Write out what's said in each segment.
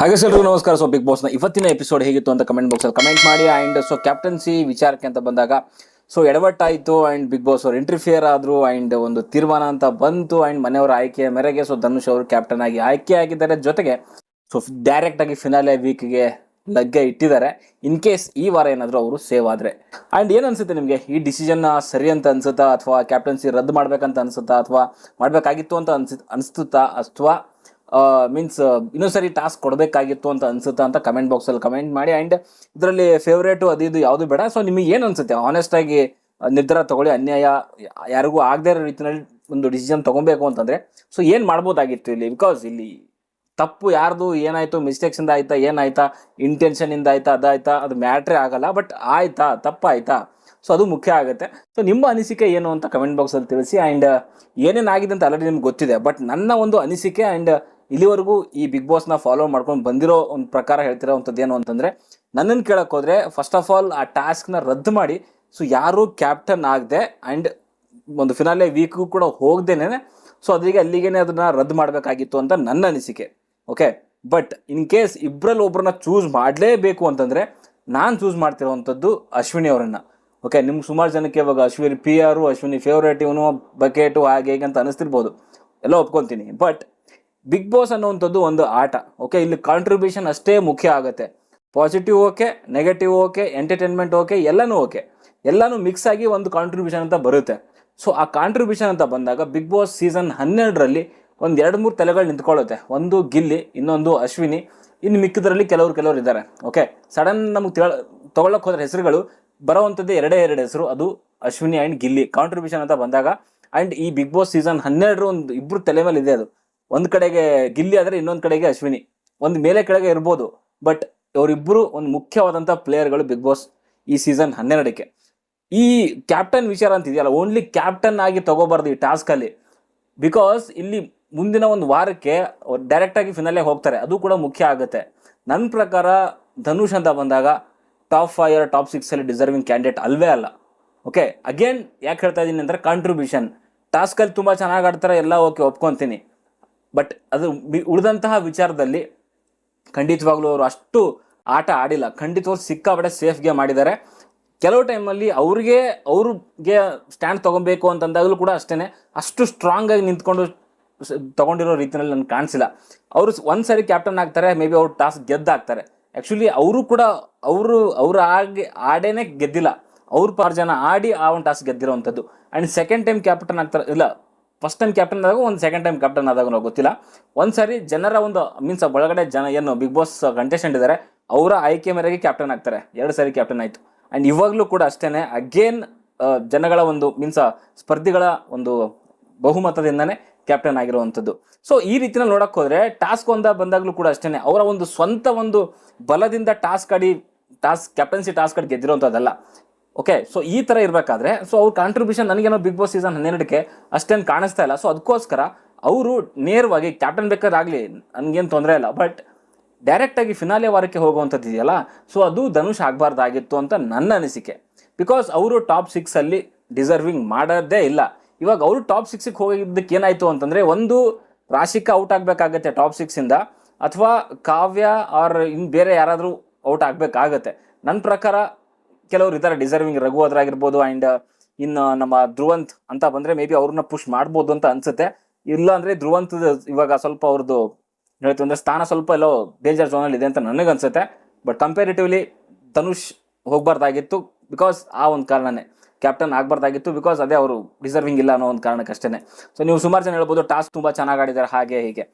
ಹಾಗೆ ಸರ್ ನಮಸ್ಕಾರ. So big ಬಾಸ್ನ ಇವತ್ತಿನ ಎಪಿಸೋಡ್ ಹೇಗಿತ್ತು ಅಂತ ಕಮೆಂಟ್ ಬಾಕ್ಸಲ್ಲಿ ಕಮೆಂಟ್ ಮಾಡಿ ಆ್ಯಂಡ್ ಸೊ ಕ್ಯಾಪ್ಟನ್ಸಿ ವಿಚಾರಕ್ಕೆ ಅಂತ ಬಂದಾಗ ಸೊ ಎಡವಟ್ಟಾಯಿತು ಆ್ಯಂಡ್ ಬಿಗ್ ಬಾಸ್ ಅವ್ರು ಇಂಟರ್ಫಿಯರ್ ಆದರು ಆ್ಯಂಡ್ ಒಂದು ತೀರ್ಮಾನ ಅಂತ ಬಂತು ಆ್ಯಂಡ್ ಮನೆಯವರ ಆಯ್ಕೆಯ ಮೇರೆಗೆ ಸೊ ಧನುಷ್ ಅವರು ಕ್ಯಾಪ್ಟನ್ ಆಗಿ ಆಯ್ಕೆ ಆಗಿದ್ದಾರೆ. ಜೊತೆಗೆ ಸೊ ಡೈರೆಕ್ಟ್ ಆಗಿ ಫಿನಾಲೆ ವೀಕ್ಗೆ ಲಗ್ಗೆ ಇಟ್ಟಿದ್ದಾರೆ. ಇನ್ ಕೇಸ್ ಈ ವಾರ ಏನಾದರೂ ಅವರು ಸೇವ್ ಆದರೆ. ಆ್ಯಂಡ್ ಏನು ಅನಿಸುತ್ತೆ ನಿಮಗೆ? ಈ ಡಿಸಿಷನ್ನ ಸರಿ ಅಂತ ಅನಿಸುತ್ತಾ ಅಥವಾ ಕ್ಯಾಪ್ಟನ್ಸಿ ರದ್ದು ಮಾಡಬೇಕಂತ ಅನಿಸುತ್ತಾ ಅಥವಾ ಮಾಡಬೇಕಾಗಿತ್ತು ಅಂತ ಅನಿಸ್ ಅನಿಸ್ತುತ್ತಾ ಅಥವಾ ಮೀನ್ಸ್ ಇನ್ನೂ ಸರಿ ಟಾಸ್ಕ್ ಕೊಡಬೇಕಾಗಿತ್ತು ಅಂತ ಅನ್ಸುತ್ತಾ ಅಂತ ಕಮೆಂಟ್ ಬಾಕ್ಸಲ್ಲಿ ಕಮೆಂಟ್ ಮಾಡಿ. ಆ್ಯಂಡ್ ಇದರಲ್ಲಿ ಫೇವ್ರೇಟು ಅದು ಇದು ಯಾವುದು ಬೇಡ. ಸೊ ನಿಮಗೆ ಏನು ಅನ್ಸುತ್ತೆ? ಆನೆಸ್ಟ್ ಆಗಿ ಆ, ನಿರ್ಧಾರ ತಗೊಳ್ಳಿ. ಅನ್ಯಾಯ ಯಾರಿಗೂ ಆಗದೇ ಇರೋ ರೀತಿಯಲ್ಲಿ ಒಂದು ಡಿಸಿಷನ್ ತಗೊಬೇಕು ಅಂತಂದ್ರೆ ಸೊ ಏನು ಮಾಡ್ಬೋದಾಗಿತ್ತು ಇಲ್ಲಿ? ಬಿಕಾಸ್ ಇಲ್ಲಿ ತಪ್ಪು ಯಾರ್ದು ಏನಾಯ್ತು? ಮಿಸ್ಟೇಕ್ಸ್ ಇಂದ ಆಯ್ತಾ? ಏನಾಯ್ತಾ? ಇಂಟೆನ್ಷನ್ ಇಂದ ಆಯ್ತಾ? ಅದಾಯ್ತಾ? ಅದು ಮ್ಯಾಟ್ರೇ ಆಗಲ್ಲ. ಬಟ್ ಆಯ್ತಾ? ತಪ್ಪಾಯ್ತಾ? ಸೊ ಅದು ಮುಖ್ಯ ಆಗುತ್ತೆ. ಸೊ ನಿಮ್ಮ ಅನಿಸಿಕೆ ಏನು ಅಂತ ಕಮೆಂಟ್ ಬಾಕ್ಸಲ್ಲಿ ತಿಳಿಸಿ. ಆ್ಯಂಡ್ ಏನೇನಾಗಿದೆ ಅಂತ ಆಲ್ರೆಡಿ ನಿಮ್ಗೆ ಗೊತ್ತಿದೆ. ಬಟ್ ನನ್ನ ಒಂದು ಅನಿಸಿಕೆ ಆ್ಯಂಡ್ ಇಲ್ಲಿವರೆಗೂ ಈ ಬಿಗ್ ಬಾಸ್ನ ಫಾಲೋ ಮಾಡ್ಕೊಂಡು ಬಂದಿರೋ ಒಂದು ಪ್ರಕಾರ ಹೇಳ್ತಿರೋವಂಥದ್ದು ಏನು ಅಂತಂದರೆ ನನ್ನನ್ನು ಕೇಳಕ್ಕೆ ಹೋದರೆ ಫಸ್ಟ್ ಆಫ್ ಆಲ್ ಆ ಟಾಸ್ಕ್ನ ರದ್ದು ಮಾಡಿ ಸೊ ಯಾರು ಕ್ಯಾಪ್ಟನ್ ಆಗದೆ ಆ್ಯಂಡ್ ಒಂದು ಫಿನಾಲೆ ವೀಕ್ಗೂ ಕೂಡ ಹೋಗ್ದೇನೆ ಸೊ ಅದರಿಗೆ ಅಲ್ಲಿಗೇನೆ ಅದನ್ನ ರದ್ದು ಮಾಡಬೇಕಾಗಿತ್ತು ಅಂತ ನನ್ನ ಅನಿಸಿಕೆ ಓಕೆ ಬಟ್ ಇನ್ ಕೇಸ್ ಇಬ್ಬರಲ್ಲಿ ಒಬ್ಬರನ್ನ ಚೂಸ್ ಮಾಡಲೇಬೇಕು ಅಂತಂದರೆ, ನಾನು ಚೂಸ್ ಮಾಡ್ತಿರೋವಂಥದ್ದು ಅಶ್ವಿನಿ ಅವರನ್ನು ಓಕೆ ನಿಮ್ಗೆ ಸುಮಾರು ಜನಕ್ಕೆ ಇವಾಗ ಅಶ್ವಿನಿ ಪಿ ಆರು ಅಶ್ವಿನಿ ಫೇವ್ರೇಟ್ ಇವನು ಬಕೆಟು ಹಾಗೆ ಹೀಗೆ ಅಂತ ಅನಿಸ್ತಿರ್ಬೋದು. ಎಲ್ಲ ಒಪ್ಕೊತೀನಿ ಬಟ್ ಬಿಗ್ ಬಾಸ್ ಅನ್ನುವಂಥದ್ದು ಒಂದು ಆಟ ಓಕೆ ಇಲ್ಲಿ ಕಾಂಟ್ರಿಬ್ಯೂಷನ್ ಅಷ್ಟೇ ಮುಖ್ಯ ಆಗುತ್ತೆ. Positive okay negative okay entertainment okay ಎಲ್ಲನೂ ಓಕೆ ಎಲ್ಲನೂ ಮಿಕ್ಸ್ ಆಗಿ ಒಂದು ಕಾಂಟ್ರಿಬ್ಯೂಷನ್ ಅಂತ ಬರುತ್ತೆ. ಸೊ ಆ ಕಾಂಟ್ರಿಬ್ಯೂಷನ್ ಅಂತ ಬಂದಾಗ ಬಿಗ್ ಬಾಸ್ ಸೀಸನ್ ಹನ್ನೆರಡರಲ್ಲಿ ಒಂದು ಎರಡು ಮೂರು ತಲೆಗಳು ನಿಂತ್ಕೊಳ್ಳುತ್ತೆ. ಒಂದು ಗಿಲ್ಲಿ, ಇನ್ನೊಂದು ಅಶ್ವಿನಿ. ಇನ್ನು ಮಿಕ್ಕಿದ್ರಲ್ಲಿ ಕೆಲವರು ಕೆಲವರು ಇದ್ದಾರೆ ಓಕೆ ಸಡನ್ ನಮಗೆ ತಿಳ ತಗೊಳ್ಳೋಕೆ ಹೋದ್ರೆ ಹೆಸರುಗಳು ಬರೋವಂಥದ್ದೇ ಎರಡೇ ಎರಡು ಹೆಸರು. ಅದು ಅಶ್ವಿನಿ ಆ್ಯಂಡ್ ಗಿಲ್ಲಿ ಕಾಂಟ್ರಿಬ್ಯೂಷನ್ ಅಂತ ಬಂದಾಗ. ಆ್ಯಂಡ್ ಈ ಬಿಗ್ ಬಾಸ್ ಸೀಸನ್ ಹನ್ನೆರಡರ ಒಂದು ಇಬ್ಬರು ತಲೆ ಮೇಲೆ ಇದೆ ಅದು. ಒಂದು ಕಡೆಗೆ ಗಿಲ್ಲಿ ಆದರೆ ಇನ್ನೊಂದು ಕಡೆಗೆ ಅಶ್ವಿನಿ. ಒಂದು ಮೇಲೆ ಕೆಳಗೆ ಇರ್ಬೋದು, ಬಟ್ ಅವರಿಬ್ಬರು ಒಂದು ಮುಖ್ಯವಾದಂಥ ಪ್ಲೇಯರ್ಗಳು ಬಿಗ್ ಬಾಸ್ ಈ ಸೀಸನ್ ಹನ್ನೆರಡಕ್ಕೆ. ಈ ಕ್ಯಾಪ್ಟನ್ ವಿಚಾರ ಅಂತ ಇದೆಯಲ್ಲ ಓನ್ಲಿ ಕ್ಯಾಪ್ಟನ್ ಆಗಿ ತಗೋಬಾರ್ದು ಈ ಟಾಸ್ಕಲ್ಲಿ. ಬಿಕಾಸ್ ಇಲ್ಲಿ ಮುಂದಿನ ಒಂದು ವಾರಕ್ಕೆ ಡೈರೆಕ್ಟ್ ಆಗಿ ಫಿನಾಲೆ ಹೋಗ್ತಾರೆ, ಅದು ಕೂಡ ಮುಖ್ಯ ಆಗುತ್ತೆ. ನನ್ನ ಪ್ರಕಾರ ಧನುಷ್ ಅಂತ ಬಂದಾಗ ಟಾಪ್ ಫೈವ್ ಟಾಪ್ ಸಿಕ್ಸಲ್ಲಿ ಡಿಸರ್ವಿಂಗ್ ಕ್ಯಾಂಡಿಡೇಟ್ ಅಲ್ವೇ ಅಲ್ಲ. ಓಕೆ ಅಗೇನ್ ಯಾಕೆ ಹೇಳ್ತಾ ಇದ್ದೀನಿ ಅಂದರೆ ಕಾಂಟ್ರಿಬ್ಯೂಷನ್ ಟಾಸ್ಕಲ್ಲಿ ತುಂಬ ಚೆನ್ನಾಗಿ ಆಡ್ತಾರೆ, ಎಲ್ಲ ಓಕೆ ಒಪ್ಕೊತೀನಿ. ಬಟ್ ಅದು ಉಳಿದಂತಹ ವಿಚಾರದಲ್ಲಿ ಖಂಡಿತವಾಗ್ಲೂ ಅವರು ಅಷ್ಟು ಆಟ ಆಡಿಲ್ಲ. ಖಂಡಿತವಾಗ್ಲೂ ಸಿಕ್ಕಾಪಟ್ಟೆ ಸೇಫ್ ಗೇಮ್ ಮಾಡಿದ್ದಾರೆ. ಕೆಲವು ಟೈಮಲ್ಲಿ ಅವ್ರಿಗೆ ಅವ್ರಿಗೆ ಸ್ಟ್ಯಾಂಡ್ ತೊಗೊಬೇಕು ಅಂತಂದಾಗಲೂ ಕೂಡ ಅಷ್ಟೇ ಅಷ್ಟು ಸ್ಟ್ರಾಂಗ್ ಆಗಿ ನಿಂತ್ಕೊಂಡು ತಗೊಂಡಿರೋ ರೀತಿಯಲ್ಲಿ ನನಗೆ ಕಾಣಿಸಿಲ್ಲ. ಅವರು ಒಂದು ಕ್ಯಾಪ್ಟನ್ ಆಗ್ತಾರೆ ಮೇ ಬಿ ಅವ್ರು ಟಾಸ್ ಗೆದ್ದಾಗ್ತಾರೆ. ಆ್ಯಕ್ಚುಲಿ ಅವರು ಕೂಡ, ಅವರು ಅವರು ಆಗಿ ಆಡೇನೆ ಗೆದ್ದಿಲ್ಲ. ಅವ್ರ ಪಾರು ಜನ ಆಡಿ ಆ ಒಂದು ಟಾಸ್ ಗೆದ್ದಿರೋವಂಥದ್ದು ಆ್ಯಂಡ್ ಸೆಕೆಂಡ್ ಟೈಮ್ ಕ್ಯಾಪ್ಟನ್ ಆಗ್ತಾರೆ, ಇಲ್ಲ ಫಸ್ಟ್ ಟೈಮ್ ಕ್ಯಾಪ್ಟನ್ ಆದಾಗ ಒಂದು ಸೆಕೆಂಡ್ ಟೈಮ್ ಕ್ಯಾಪ್ಟನ್ ಆದಾಗ ನಾವು ಗೊತ್ತಿಲ್ಲ. ಒಂದು ಸಾರಿ ಜನರ ಒಂದು ಮೀನ್ಸ್ ಒಳಗಡೆ ಜನ ಏನು ಬಿಗ್ ಬಾಸ್ ಕಂಟೆಸ್ಟೆಂಟ್ ಇದ್ದಾರೆ ಅವರ ಆಯ್ಕೆ ಮೇರೆಗೆ ಕ್ಯಾಪ್ಟನ್ ಆಗ್ತಾರೆ. ಎರಡು ಸಾರಿ ಕ್ಯಾಪ್ಟನ್ ಆಯಿತು. ಆ್ಯಂಡ್ ಇವಾಗಲೂ ಕೂಡ ಅಷ್ಟೇ ಅಗೇನ್ ಜನಗಳ ಒಂದು ಮೀನ್ಸ್ ಸ್ಪರ್ಧಿಗಳ ಒಂದು ಬಹುಮತದಿಂದನೇ ಕ್ಯಾಪ್ಟನ್ ಆಗಿರುವಂಥದ್ದು. ಸೊ ಈ ರೀತಿಯಲ್ಲಿ ನೋಡಕ್ಕೆ ಹೋದರೆ ಟಾಸ್ಕ್ ಒಂದ ಬಂದಾಗಲೂ ಕೂಡ ಅಷ್ಟೇ ಅವರ ಒಂದು ಸ್ವಂತ ಒಂದು ಬಲದಿಂದ ಟಾಸ್ಕ್ ಆಡಿ ಟಾಸ್ಕ್ ಕ್ಯಾಪ್ಟನ್ಸಿ ಟಾಸ್ಕ್ ಆಡಿ ಗೆದ್ದಿರೋಂಥದ್ದಲ್ಲ ಓಕೆ ಸೊ ಈ ಥರ ಇರಬೇಕಾದ್ರೆ ಸೊ ಅವ್ರ ಕಾಂಟ್ರಿಬ್ಯೂಷನ್ ನನಗೇನೋ ಬಿಗ್ ಬಾಸ್ ಸೀಸನ್ ಹನ್ನೆರಡಕ್ಕೆ ಅಷ್ಟೇನು ಕಾಣಿಸ್ತಾ ಇಲ್ಲ. ಸೊ ಅದಕ್ಕೋಸ್ಕರ ಅವರು ನೇರವಾಗಿ ಕ್ಯಾಪ್ಟನ್ ಬೇಕಾದಾಗಲಿ ನನಗೇನು ತೊಂದರೆ ಇಲ್ಲ. ಬಟ್ ಡೈರೆಕ್ಟಾಗಿ ಫಿನಾಲೆ ವಾರಕ್ಕೆ ಹೋಗುವಂಥದ್ದು ಇದೆಯಲ್ಲ ಸೊ ಅದು ಧನುಷ್ ಆಗಬಾರ್ದಾಗಿತ್ತು ಅಂತ ನನ್ನ ಅನಿಸಿಕೆ. ಬಿಕಾಸ್ ಅವರು ಟಾಪ್ ಸಿಕ್ಸಲ್ಲಿ ಡಿಸರ್ವಿಂಗ್ ಮಾಡೋದೇ ಇಲ್ಲ. ಇವಾಗ ಅವರು ಟಾಪ್ ಸಿಕ್ಸಿಗೆ ಹೋಗಿದ್ದಕ್ಕೆ ಏನಾಯಿತು ಅಂತಂದರೆ, ಒಂದು ರಾಶಿಕ ಔಟ್ ಆಗಬೇಕಾಗತ್ತೆ ಟಾಪ್ ಸಿಕ್ಸಿಂದ ಅಥವಾ ಕಾವ್ಯ ಆರ್ ಇನ್ನು ಬೇರೆ ಯಾರಾದರೂ ಔಟ್ ಆಗಬೇಕಾಗತ್ತೆ. ನನ್ನ ಪ್ರಕಾರ ಕೆಲವರು ಇದ್ದಾರೆ ಡಿಸರ್ವಿಂಗ್ ರಘು ಆಗಿರ್ಬೋದು ಆ್ಯಂಡ್ ಇನ್ನು ನಮ್ಮ ಧ್ರುವಂತ್ ಅಂತ ಬಂದರೆ ಮೇ ಬಿ ಅವ್ರನ್ನ ಪುಷ್ ಮಾಡ್ಬೋದು ಅಂತ ಅನ್ಸುತ್ತೆ. ಇಲ್ಲ ಅಂದ್ರೆ ಧ್ರುವಂತ್ ಇವಾಗ ಸ್ವಲ್ಪ ಅವ್ರದ್ದು ಹೇಳ್ತು ಅಂದರೆ ಸ್ಥಾನ ಸ್ವಲ್ಪ ಎಲ್ಲೋ ಡೇಂಜರ್ ಝೋನಲ್ಲಿ ಇದೆ ಅಂತ ನನಗೆ ಅನ್ಸುತ್ತೆ. ಬಟ್ ಕಂಪೇರಿಟಿವ್ಲಿ ಧನುಷ್ ಹೋಗ್ಬಾರ್ದಾಗಿತ್ತು ಬಿಕಾಸ್ ಆ ಒಂದು ಕಾರಣನೇ. ಕ್ಯಾಪ್ಟನ್ ಆಗಬಾರ್ದಾಗಿತ್ತು ಬಿಕಾಸ್ ಅದೇ ಅವರು ಡಿಸರ್ವಿಂಗ್ ಇಲ್ಲ ಅನ್ನೋ ಒಂದು ಕಾರಣಕ್ಕಷ್ಟೇ ಸೊ ನೀವು ಸುಮಾರು ಜನ ಹೇಳ್ಬೋದು ಟಾಸ್ಕ್ ತುಂಬ ಚೆನ್ನಾಗಿ ಆಡಿದ್ದಾರೆ ಹಾಗೆ ಹೀಗೆ.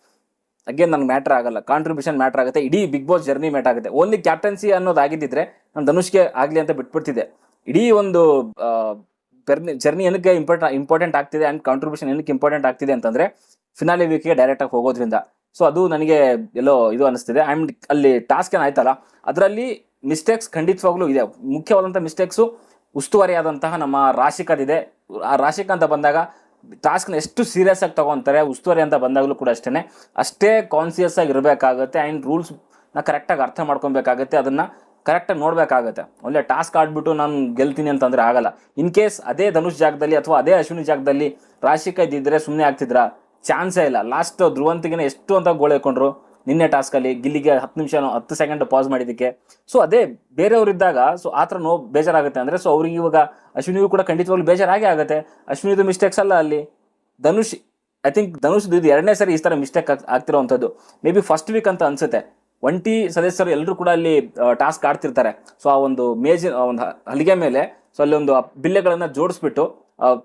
ಅಗೇನ್ ನನ್ಗೆ ಮ್ಯಾಟ್ರ್ ಆಗಲ್ಲ. ಕಾಂಟ್ರಿಬ್ಯೂಷನ್ ಮ್ಯಾಟ್ರ್ ಆಗುತ್ತೆ. ಇಡೀ ಬಿಗ್ ಬಾಸ್ ಜರ್ನಿ ಮ್ಯಾಟ್ ಆಗುತ್ತೆ. ಓನ್ಲಿ ಕ್ಯಾಪ್ಟನ್ಸಿ ಅನ್ನೋದಾಗಿದ್ದಿದ್ರೆ ನಾನು ಧನುಷ್ಗೆ ಆಗಲಿ ಅಂತ ಬಿಟ್ಬಿಡ್ತಿದ್ದೆ. ಇಡೀ ಒಂದು ಜರ್ನಿ ಏನಕ್ಕೆ ಇಂಪಾರ್ಟ ಇಂಪಾರ್ಟೆಂಟ್ ಆಗ್ತಿದೆ ಆ್ಯಂಡ್ ಕಾಂಟ್ರಿಬ್ಯೂಷನ್ ಏನಕ್ಕೆ ಇಂಪಾರ್ಟೆಂಟ್ ಆಗ್ತಿದೆ ಅಂತಂದರೆ ಫಿನಾಲಿ ವೀಕ್ಗೆ ಡೈರೆಕ್ಟಾಗಿ ಹೋಗೋದ್ರಿಂದ. ಸೊ ಅದು ನನಗೆ ಎಲ್ಲೋ ಇದು ಅನಿಸ್ತಿದೆ. ಆ್ಯಂಡ್ ಅಲ್ಲಿ ಟಾಸ್ಕ್ ಏನಾಯ್ತಲ್ಲ ಅದರಲ್ಲಿ ಮಿಸ್ಟೇಕ್ಸ್ ಖಂಡಿತವಾಗ್ಲೂ ಇದೆ. ಮುಖ್ಯವಾದಂಥ ಮಿಸ್ಟೇಕ್ಸು ಉಸ್ತುವಾರಿಯಾದಂತಹ ನಮ್ಮ ರಾಶಿಕದಿದೆ ಆ ರಾಶಿಕ ಅಂತ ಬಂದಾಗ ಟಾಸ್ಕ್ನ ಎಷ್ಟು ಸೀರಿಯಸ್ ಆಗಿ ತೊಗೊತಾರೆ, ಉಸ್ತುವಾರಿ ಅಂತ ಬಂದಾಗಲೂ ಕೂಡ ಅಷ್ಟೇ ಅಷ್ಟೇ ಕಾನ್ಸಿಯಸ್ ಆಗಿ ಇರಬೇಕಾಗುತ್ತೆ ಆ್ಯಂಡ್ ರೂಲ್ಸ್ನ ಕರೆಕ್ಟಾಗಿ ಅರ್ಥ ಮಾಡ್ಕೊಬೇಕಾಗುತ್ತೆ, ಅದನ್ನು ಕರೆಕ್ಟಾಗಿ ನೋಡಬೇಕಾಗತ್ತೆ. ಒಳ್ಳೆ ಟಾಸ್ಕ್ ಆಡ್ಬಿಟ್ಟು ನಾನು ಗೆಲ್ತೀನಿ ಅಂತಂದರೆ ಆಗಲ್ಲ. ಇನ್ ಕೇಸ್ ಅದೇ ಧನುಷ್ ಜಾಗದಲ್ಲಿ ಅಥವಾ ಅದೇ ಅಶ್ವಿನಿ ಜಾಗದಲ್ಲಿ ರಾಶಿಕ ಇದ್ದಿದ್ರೆ ಸುಮ್ಮನೆ ಆಗ್ತಿದ್ರಾ? ಚಾನ್ಸೇ ಇಲ್ಲ. ಲಾಸ್ಟ್ ಧ್ರುವಂತಿಗೆ ಎಷ್ಟು ಅಂತ ಗೋಳೆಕೊಂಡ್ರು ನಿನ್ನೆ ಟಾಸ್ಕಲ್ಲಿ ಗಿಲ್ಲಿಗೆ ಹತ್ತು ನಿಮಿಷ ಹತ್ತು ಸೆಕೆಂಡ್ ಪಾಸ್ ಮಾಡಿದ್ದಕ್ಕೆ. ಸೊ ಅದೇ ಬೇರೆಯವರಿದ್ದಾಗ ಸೊ ಆ ಥರ ನೋ ಬೇಜಾರಾಗುತ್ತೆ. ಅಂದರೆ ಸೊ ಅವ್ರಿಗೆ ಇವಾಗ ಅಶ್ವಿನಿಗೂ ಕೂಡ ಖಂಡಿತವಾಗ್ಲೂ ಬೇಜಾರಾಗೇ ಆಗುತ್ತೆ. ಅಶ್ವಿನಿದು ಮಿಸ್ಟೇಕ್ಸ್ ಅಲ್ಲ ಅಲ್ಲಿ. ಧನುಷ್ ಐ ಥಿಂಕ್ ಧನುಷ್ ಇದು ಎರಡನೇ ಸರಿ ಈ ಥರ ಮಿಸ್ಟೇಕ್ ಆಗ್ತಿರೋವಂಥದ್ದು. ಮೇ ಬಿ ಫಸ್ಟ್ ವೀಕ್ ಅಂತ ಅನ್ಸುತ್ತೆ. ಒಂಟಿ ಸದಸ್ಯರು ಎಲ್ಲರೂ ಕೂಡ ಅಲ್ಲಿ ಟಾಸ್ಕ್ ಆಡ್ತಿರ್ತಾರೆ. ಸೊ ಆ ಒಂದು ಮೇಜ್ ಒಂದು ಹಲಿಗೆ ಮೇಲೆ ಸೊ ಅಲ್ಲಿ ಒಂದು ಬಿಲ್ಲೆಗಳನ್ನು ಜೋಡಿಸ್ಬಿಟ್ಟು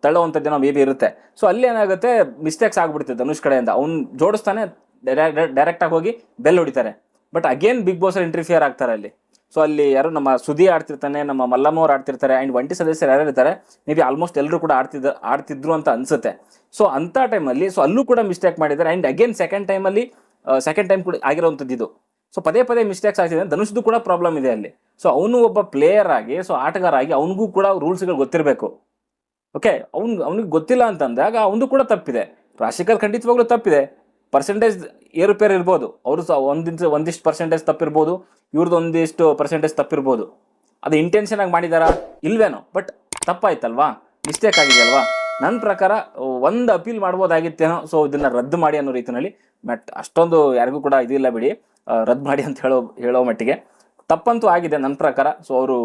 ತಳ್ಳೋವಂಥದ್ದೇನೋ ಮೇ ಬಿ ಇರುತ್ತೆ. ಸೊ ಅಲ್ಲಿ ಏನಾಗುತ್ತೆ ಮಿಸ್ಟೇಕ್ಸ್ ಆಗ್ಬಿಡ್ತದೆ ಧನುಷ್ ಕಡೆಯಿಂದ. ಅವ್ನು ಜೋಡಿಸ್ತಾನೆ ಡೈರೆಕ್ಟಾಗಿ ಹೋಗಿ ಬೆಲ್ ಹೊಡಿತಾರೆ. But again Bigg Boss interfere ಆಗ್ತಾರೆ ಅಲ್ಲಿ. ಸೊ ಅಲ್ಲಿ ಯಾರು ನಮ್ಮ ಸುದಿ ಆಡ್ತಿರ್ತಾನೆ, ನಮ್ಮ ಮಲ್ಲಮ್ಮ ಅವ್ರು ಆಡ್ತಿರ್ತಾರೆ ಆ್ಯಂಡ್ ಒಂಟಿ ಸದಸ್ಯರು ಯಾರು ಇರ್ತಾರೆ ಮೇ ಬಿ ಆಲ್ಮೋಸ್ಟ್ ಎಲ್ಲರೂ ಕೂಡ ಆಡ್ತಿದ್ದ, ಆಡ್ತಿದ್ರು ಅಂತ ಅನ್ಸುತ್ತೆ. ಸೊ ಅಂಥ ಟೈಮಲ್ಲಿ ಸೊ ಅಲ್ಲೂ ಕೂಡ ಮಿಸ್ಟೇಕ್ ಮಾಡಿದ್ದಾರೆ ಆ್ಯಂಡ್ ಅಗೇನ್ ಸೆಕೆಂಡ್ ಟೈಮಲ್ಲಿ ಸೆಕೆಂಡ್ ಟೈಮ್ ಕೂಡ ಆಗಿರೋವಂಥದ್ದು ಇದು. ಸೊ ಪದೇ ಪದೇ ಮಿಸ್ಟೇಕ್ಸ್ ಆಗ್ತಿದೆ, ಧನುಷ್ದು ಕೂಡ ಪ್ರಾಬ್ಲಮ್ ಇದೆ ಅಲ್ಲಿ. ಸೊ ಅವನು ಒಬ್ಬ ಪ್ಲೇಯರ್ ಆಗಿ ಸೊ ಆಟಗಾರ ಆಗಿ ಅವನಿಗೂ ಕೂಡ ರೂಲ್ಸ್ಗಳು ಗೊತ್ತಿರಬೇಕು. ಓಕೆ ಅವ್ನು, ಅವ್ನಿಗೆ ಗೊತ್ತಿಲ್ಲ ಅಂತಂದಾಗ ಅವನು ಕೂಡ ತಪ್ಪಿದೆ. ರಾಶಿಕಲ್ ಖಂಡಿತವಾಗ್ಲೂ ತಪ್ಪಿದೆ. ಪರ್ಸೆಂಟೇಜ್ ಏರುಪೇರು ಇರ್ಬೋದು. ಅವರು ಸಹ ಒಂದಿಷ್ಟು ಒಂದಿಷ್ಟು ಪರ್ಸೆಂಟೇಜ್ ತಪ್ಪಿರ್ಬೋದು. ಇವ್ರದ್ದು ಒಂದಿಷ್ಟು ಪರ್ಸೆಂಟೇಜ್ ತಪ್ಪಿರ್ಬೋದು. ಅದು ಇಂಟೆನ್ಷನ್ ಆಗಿ ಮಾಡಿದಾರಾ ಇಲ್ವೇನೋ. ಬಟ್ ತಪ್ಪಾಯ್ತಲ್ವಾ? ಮಿಸ್ಟೇಕ್ ಆಗಿದೆಯಲ್ವಾ? ನನ್ನ ಪ್ರಕಾರ ಒಂದು ಅಪೀಲ್ ಮಾಡ್ಬೋದಾಗಿತ್ತೇನೋ ಸೊ ಇದನ್ನ ರದ್ದು ಮಾಡಿ ಅನ್ನೋ ರೀತಿಯಲ್ಲಿ ಬಟ್ ಅಷ್ಟೊಂದು ಯಾರಿಗೂ ಕೂಡ ಇದಿಲ್ಲ ಬಿಡಿ. ರದ್ದು ಮಾಡಿ ಅಂತ ಹೇಳೋ ಹೇಳೋ ಮಟ್ಟಿಗೆ. ತಪ್ಪಂತೂ ಆಗಿದೆ ನನ್ನ ಪ್ರಕಾರ. ಸೊ ಅವರು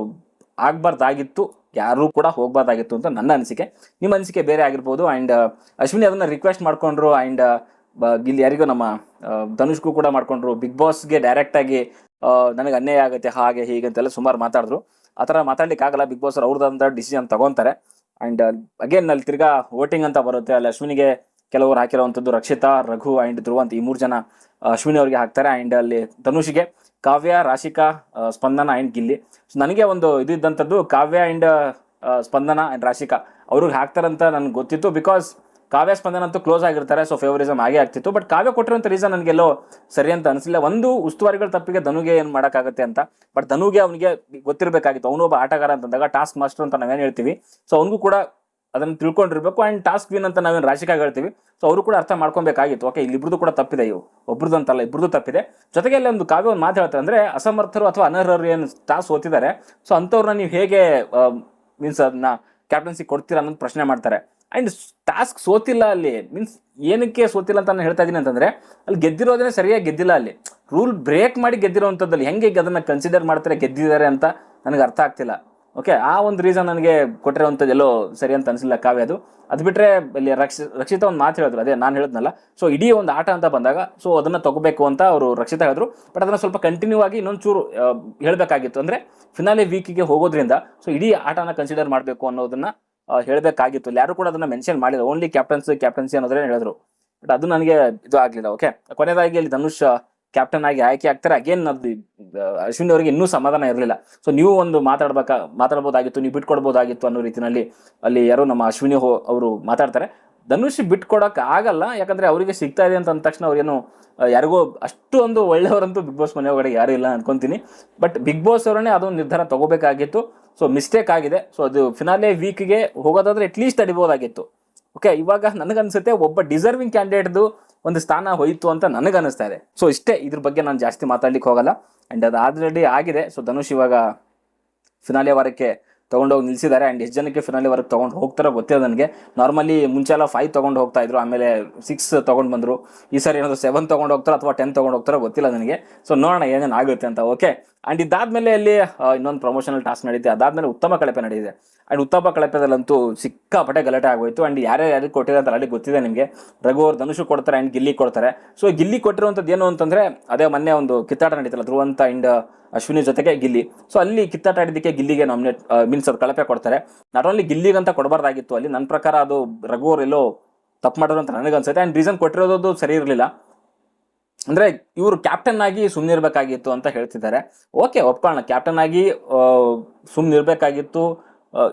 ಆಗಬಾರ್ದಾಗಿತ್ತು. ಯಾರೂ ಕೂಡ ಹೋಗ್ಬಾರ್ದಾಗಿತ್ತು ಅಂತ ನನ್ನ ಅನಿಸಿಕೆ. ನಿಮ್ಮ ಅನಿಸಿಕೆ ಬೇರೆ ಆಗಿರ್ಬೋದು. ಆ್ಯಂಡ್ ಅಶ್ವಿನಿ ಅದನ್ನು ರಿಕ್ವೆಸ್ಟ್ ಮಾಡ್ಕೊಂಡ್ರು. ಆ್ಯಂಡ್ ಇಲ್ಲಿ ಯಾರಿಗೂ ನಮ್ಮ ಧನುಷ್ಗೂ ಕೂಡ ಮಾಡ್ಕೊಂಡ್ರು. ಬಿಗ್ ಬಾಸ್ಗೆ ಡೈರೆಕ್ಟಾಗಿ ನನಗೆ ಅನ್ಯಾಯ ಆಗುತ್ತೆ, ಹಾಗೆ ಹೀಗೆ ಅಂತೆಲ್ಲ ಸುಮಾರು ಮಾತಾಡಿದ್ರು. ಆ ಥರ ಮಾತಾಡ್ಲಿಕ್ಕೆ ಆಗಲ್ಲ. ಬಿಗ್ ಬಾಸ್ ಅವ್ರದ್ದಾದಂಥ ಡಿಸಿಷನ್ ತಗೊಂತಾರೆ. ಆ್ಯಂಡ್ ಅಗೇನ್ ಅಲ್ಲಿ ತಿರ್ಗಾ ವೋಟಿಂಗ್ ಅಂತ ಬರುತ್ತೆ. ಅಲ್ಲಿ ಅಶ್ವಿನಿಗೆ ಕೆಲವರು ಹಾಕಿರೋವಂಥದ್ದು ರಕ್ಷಿತಾ, ರಘು ಆ್ಯಂಡ್ ಧ್ರುವ ಅಂತ ಈ ಮೂರು ಜನ ಅಶ್ವಿನಿ ಅವರಿಗೆ ಹಾಕ್ತಾರೆ. ಆ್ಯಂಡ್ ಅಲ್ಲಿ ಧನುಷ್ಗೆ ಕಾವ್ಯ, ರಾಶಿಕಾ ಸ್ಪಂದನ ಆ್ಯಂಡ್ ಗಿಲ್ಲಿ. ಸೊ ನನಗೆ ಒಂದು ಇದು ಇದ್ದಂಥದ್ದು ಕಾವ್ಯ ಆ್ಯಂಡ್ ಸ್ಪಂದನ ಆ್ಯಂಡ್ ರಾಶಿಕಾ. ಅವ್ರಿಗೆ ಹಾಕ್ತಾರಂತ ನನಗೆ ಗೊತ್ತಿತ್ತು ಬಿಕಾಸ್ ಕಾವ್ಯ ಸ್ಪಂದನ ಅಂತೂ ಕ್ಲೋಸ್ ಆಗಿರ್ತಾರೆ ಸೊ ಫೇವರಿಸಮ್ ಆಗೇ ಆಗ್ತಿತ್ತು. ಬಟ್ ಕಾವ್ಯ ಕೊಟ್ಟಿರೋಂಥ ರೀಸನ್ ನನಗೆಲ್ಲೋ ಸರಿ ಅಂತ ಅನಿಸಿಲ್ಲ. ಒಂದು, ಉಸ್ತುವಾರಿಗಳ ತಪ್ಪಿಗೆ ಧನುಗೆ ಏನು ಮಾಡೋಕ್ಕಾಗುತ್ತೆ ಅಂತ. ಬಟ್ ಧನುಗೆ ಅವನಿಗೆ ಗೊತ್ತಿರಬೇಕಾಗಿತ್ತು. ಅವನು ಒಬ್ಬ ಆಟಗಾರ ಅಂತಂದಾಗ ಟಾಸ್ಕ್ ಮಾಸ್ಟರ್ ಅಂತ ನಾವೇನು ಹೇಳ್ತೀವಿ. ಸೊ ಅವನಿಗೂ ಕೂಡ ಅದನ್ನು ತಿಳ್ಕೊಂಡಿರ್ಬೇಕು. ಆ್ಯಂಡ್ ಟಾಸ್ಕ್ ವಿನ್ ಅಂತ ನಾವೇನು ರಾಶಿಕಾಗ ಹೇಳ್ತೀವಿ. ಸೊ ಅವರು ಕೂಡ ಅರ್ಥ ಮಾಡ್ಕೊಬೇಕಾಗಿತ್ತು. ಓಕೆ ಇಲ್ಲಿ ಇಬ್ರದ್ದು ಕೂಡ ತಪ್ಪಿದೆ ಇವು. ಒಬ್ರದ್ದು ಅಂತಲ್ಲ ಇಬ್ರದ್ದು ತಪ್ಪಿದೆ. ಜೊತೆಗೆ ಅಲ್ಲಿ ಒಂದು ಕಾವ್ಯ ಒಂದು ಮಾತು ಹೇಳ್ತಾರೆ ಅಂದರೆ, ಅಸಮರ್ಥರು ಅಥವಾ ಅನರ್ಹರು ಏನು ಟಾಸ್ ಓದ್ತಿದ್ದಾರೆ. ಸೊ ಅಂಥವ್ರನ್ನ ನೀವು ಹೇಗೆ ಮೀನ್ಸ್ ಅದನ್ನ ಕ್ಯಾಪ್ಟನ್ಸಿ ಕೊಡ್ತೀರಾ ಅನ್ನೋದು ಪ್ರಶ್ನೆ ಮಾಡ್ತಾರೆ. ಆ್ಯಂಡ್ ಟಾಸ್ಕ್ ಸೋತಿಲ್ಲ ಅಲ್ಲಿ. ಮೀನ್ಸ್ ಏನಕ್ಕೆ ಸೋತಿಲ್ಲ ಅಂತ ನಾನು ಹೇಳ್ತಾ ಇದ್ದೀನಿ ಅಂತಂದರೆ, ಅಲ್ಲಿ ಗೆದ್ದಿರೋದೇ ಸರಿಯಾಗಿ ಗೆದ್ದಿಲ್ಲ ಅಲ್ಲಿ. ರೂಲ್ ಬ್ರೇಕ್ ಮಾಡಿ ಗೆದ್ದಿರೋವಂಥದ್ದಲ್ಲಿ ಹೆಂಗೆ ಅದನ್ನು ಕನ್ಸಿಡರ್ ಮಾಡ್ತಾರೆ, ಗೆದ್ದಿದ್ದಾರೆ ಅಂತ ನನಗೆ ಅರ್ಥ ಆಗ್ತಿಲ್ಲ. ಓಕೆ ಆ ಒಂದು ರೀಸನ್ ನನಗೆ ಕೊಟ್ಟಿರೋವಂಥದ್ದು ಎಲ್ಲೋ ಸರಿ ಅಂತ ಅನಿಸಿಲ್ಲ ಕಾವ್ಯ ಅದು. ಅದು ಬಿಟ್ಟರೆ ಇಲ್ಲಿ ರಕ್ಷ, ರಕ್ಷಿತ ಒಂದು ಮಾತು ಹೇಳಿದ್ರು, ಅದೇ ನಾನು ಹೇಳಿದ್ನಲ್ಲ. ಸೊ ಇಡೀ ಒಂದು ಆಟ ಅಂತ ಬಂದಾಗ ಸೊ ಅದನ್ನು ತಗೋಬೇಕು ಅಂತ ಅವರು ರಕ್ಷಿತ ಹೇಳಿದ್ರು. ಬಟ್ ಅದನ್ನು ಸ್ವಲ್ಪ ಕಂಟಿನ್ಯೂ ಆಗಿ ಇನ್ನೊಂದು ಚೂರು ಹೇಳಬೇಕಾಗಿತ್ತು. ಅಂದರೆ ಫಿನಾಲೆ ವೀಕಿಗೆ ಹೋಗೋದ್ರಿಂದ ಸೊ ಇಡೀ ಆಟನ ಕನ್ಸಿಡರ್ ಮಾಡಬೇಕು ಅನ್ನೋದನ್ನ ಹೇಳಬೇಕಾಗಿತ್ತು. ಯಾರು ಕೂಡ ಅದನ್ನ ಮೆನ್ಷನ್ ಮಾಡಿಲ್ಲ. ಓನ್ಲಿ ಕ್ಯಾಪ್ಟನ್ಸ್ ಕ್ಯಾಪ್ಟನ್ಸಿ ಅನ್ನೋದ್ರೆ ಹೇಳಿದ್ರು. ಬಟ್ ಅದು ನನಗೆ ಇದು ಆಗಲಿಲ್ಲ ಓಕೆ ಕೊನೆಯದಾಗಿ ಅಲ್ಲಿ ಧನುಷ್ ಕ್ಯಾಪ್ಟನ್ ಆಗಿ ಆಯ್ಕೆ ಆಗ್ತಾರೆ. ಅಗೇನ್ ಅದು ಅಶ್ವಿನ್ ಅವರಿಗೆ ಇನ್ನೂ ಸಮಾಧಾನ ಇರಲಿಲ್ಲ. ಸೊ ನೀವು ಒಂದು ಮಾತಾಡ್ಬೇಕ, ಮಾತಾಡ್ಬೋದಾಗಿತ್ತು, ನೀವು ಬಿಟ್ಕೊಡ್ಬೋದಾಗಿತ್ತು ಅನ್ನೋ ರೀತಿಯಲ್ಲಿ ಅಲ್ಲಿ ಯಾರೋ ನಮ್ಮ ಅಶ್ವಿನಿ ಹೋ, ಅವರು ಮಾತಾಡ್ತಾರೆ. ಧನುಷ್ ಬಿಟ್ಕೊಡಕ್ ಆಗಲ್ಲ, ಯಾಕಂದ್ರೆ ಅವರಿಗೆ ಸಿಗ್ತಾ ಇದೆ ಅಂತ ಅಂದ ತಕ್ಷಣ ಅವ್ರೇನು ಯಾರಿಗೋ ಅಷ್ಟು ಒಂದು ಒಳ್ಳೆಯವರಂತೂ ಬಿಗ್ ಬಾಸ್ ಮನೆ ಒಳಗಡೆ ಯಾರು ಇಲ್ಲ ಅನ್ಕೊಂತೀನಿ. ಬಟ್ ಬಿಗ್ ಬಾಸ್ ಅವರನ್ನೇ ಅದೊಂದು ನಿರ್ಧಾರ ತಗೋಬೇಕಾಗಿತ್ತು. ಸೊ ಮಿಸ್ಟೇಕ್ ಆಗಿದೆ. ಸೊ ಅದು ಫಿನಾಲೆ ವೀಕ್ಗೆ ಹೋಗೋದಾದ್ರೆ ಅಟ್ಲೀಸ್ಟ್ ತಡಿಬೋದಾಗಿತ್ತು. ಓಕೆ ಇವಾಗ ನನಗನ್ಸುತ್ತೆ ಒಬ್ಬ ಡಿಸರ್ವಿಂಗ್ ಕ್ಯಾಂಡಿಡೇಟ್ದು ಒಂದು ಸ್ಥಾನ ಹೋಯಿತು ಅಂತ ನನಗನ್ನಿಸ್ತಾ ಇದೆ. ಸೊ ಇಷ್ಟೇ ಇದ್ರ ಬಗ್ಗೆ ನಾನು ಜಾಸ್ತಿ ಮಾತಾಡ್ಲಿಕ್ಕೆ ಹೋಗಲ್ಲ. ಅಂಡ್ ಅದು ಆಲ್ರೆಡಿ ಆಗಿದೆ. ಸೊ ಧನುಷ್ ಇವಾಗ ಫಿನಾಲೆ ವಾರಕ್ಕೆ ತೊಗೊಂಡೋಗಿ ನಿಲ್ಲಿಸಿದ್ದಾರೆ ಆ್ಯಂಡ್ ಎಷ್ಟು ಜನಕ್ಕೆ ಫಿನಾಲಿವರೆಗೆ ತೊಗೊಂಡು ಹೋಗ್ತಾರೋ ಗೊತ್ತಿಲ್ಲ ನನಗೆ. ನಾರ್ಮಲಿ ಮುಂಚೆ ಎಲ್ಲ ಫೈವ್ ತೊಗೊಂಡು ಹೋಗ್ತಾ ಇದ್ರು, ಆಮೇಲೆ ಸಿಕ್ಸ್ ತೊಗೊಂಡು ಬಂದರು. ಈ ಸರಿ ಏನಾದರೂ ಸೆವೆನ್ ತೊಗೊಂಡು ಹೋಗ್ತಾರೋ ಅಥವಾ ಟೆನ್ ತೊಗೊಂಡು ಹೋಗ್ತಾರೋ ಗೊತ್ತಿಲ್ಲ ನನಗೆ. ಸೊ ನೋಡೋಣ ಏನೇನು ಆಗುತ್ತೆ ಅಂತ ಓಕೆ ಆ್ಯಂಡ್ ಇದಾದ್ಮೇಲೆ ಅಲ್ಲಿ ಇನ್ನೊಂದು ಪ್ರಮೋಷನಲ್ ಟಾಸ್ಕ್ ನಡೀತೆ. ಅದಾದ್ಮೇಲೆ ಉತ್ತಮ ಕಳಪೆ ನಡೆದಿದೆ ಆ್ಯಂಡ್ ಉತ್ತಮ ಕಳಪೆದಲ್ಲಂತೂ ಸಿಕ್ಕಾಪಟ್ಟೆ ಗಲಾಟೆ ಆಗೋಯ್ತು. ಆ್ಯಂಡ್ ಯಾರೇ ಯಾರಿಗೆ ಕೊಟ್ಟಿದೆ ಅಂತ ಅಲ್ಲಿ ಗೊತ್ತಿದೆ ನಿಮಗೆ. ರಘು ಅವ್ರು ಧನುಷು ಕೊಡ್ತಾರೆ ಆ್ಯಂಡ್ ಗಿಲ್ಲಿ ಕೊಡ್ತಾರೆ. ಸೊ ಗಿಲ್ಲಿ ಕೊಟ್ಟಿರುವಂಥದ್ದು ಏನು ಅಂತಂದರೆ, ಅದೇ ಮೊನ್ನೆ ಒಂದು ಕಿತ್ತಾಟ ನಡೀತಲ್ಲ, ಧ್ರುವಂತ ಆ್ಯಂಡ್ ಅಶ್ವಿನಿ ಜೊತೆಗೆ ಗಿಲ್ಲಿ. ಸೊ ಅಲ್ಲಿ ಕಿತ್ತಾಟ ಆಡಿದ್ದಕ್ಕೆ ಗಿಲ್ಲಿಗೆ ನಾಮಿನೇಟ್ ಮೀನ್ಸ್ ಅದು ಕಳಪೆ ಕೊಡ್ತಾರೆ. ನಾಟ್ ಓನ್ಲಿ ಗಿಲ್ಲಿಗಂತ ಕೊಡಬಾರ್ದಾಗಿತ್ತು, ಅಲ್ಲಿ ನನ್ನ ಪ್ರಕಾರ ಅದು ರಘು ಅವ್ರು ಎಲ್ಲೋ ತಪ್ಪು ಮಾಡೋರು ಅಂತ ನನಗನ್ಸುತ್ತೆ ಆ್ಯಂಡ್ ರೀಸನ್ ಕೊಟ್ಟಿರೋದು ಸರಿ ಇರಲಿಲ್ಲ. ಅಂದ್ರೆ ಇವರು ಕ್ಯಾಪ್ಟನ್ ಆಗಿ ಸುಮ್ಮನಿರ್ಬೇಕಾಗಿತ್ತು ಅಂತ ಹೇಳ್ತಿದ್ದಾರೆ. ಓಕೆ ಒಪ್ಕೊಳ್ಳೋಣ. ಕ್ಯಾಪ್ಟನ್ ಆಗಿ ಸುಮ್ಮನಿರ್ಬೇಕಾಗಿತ್ತು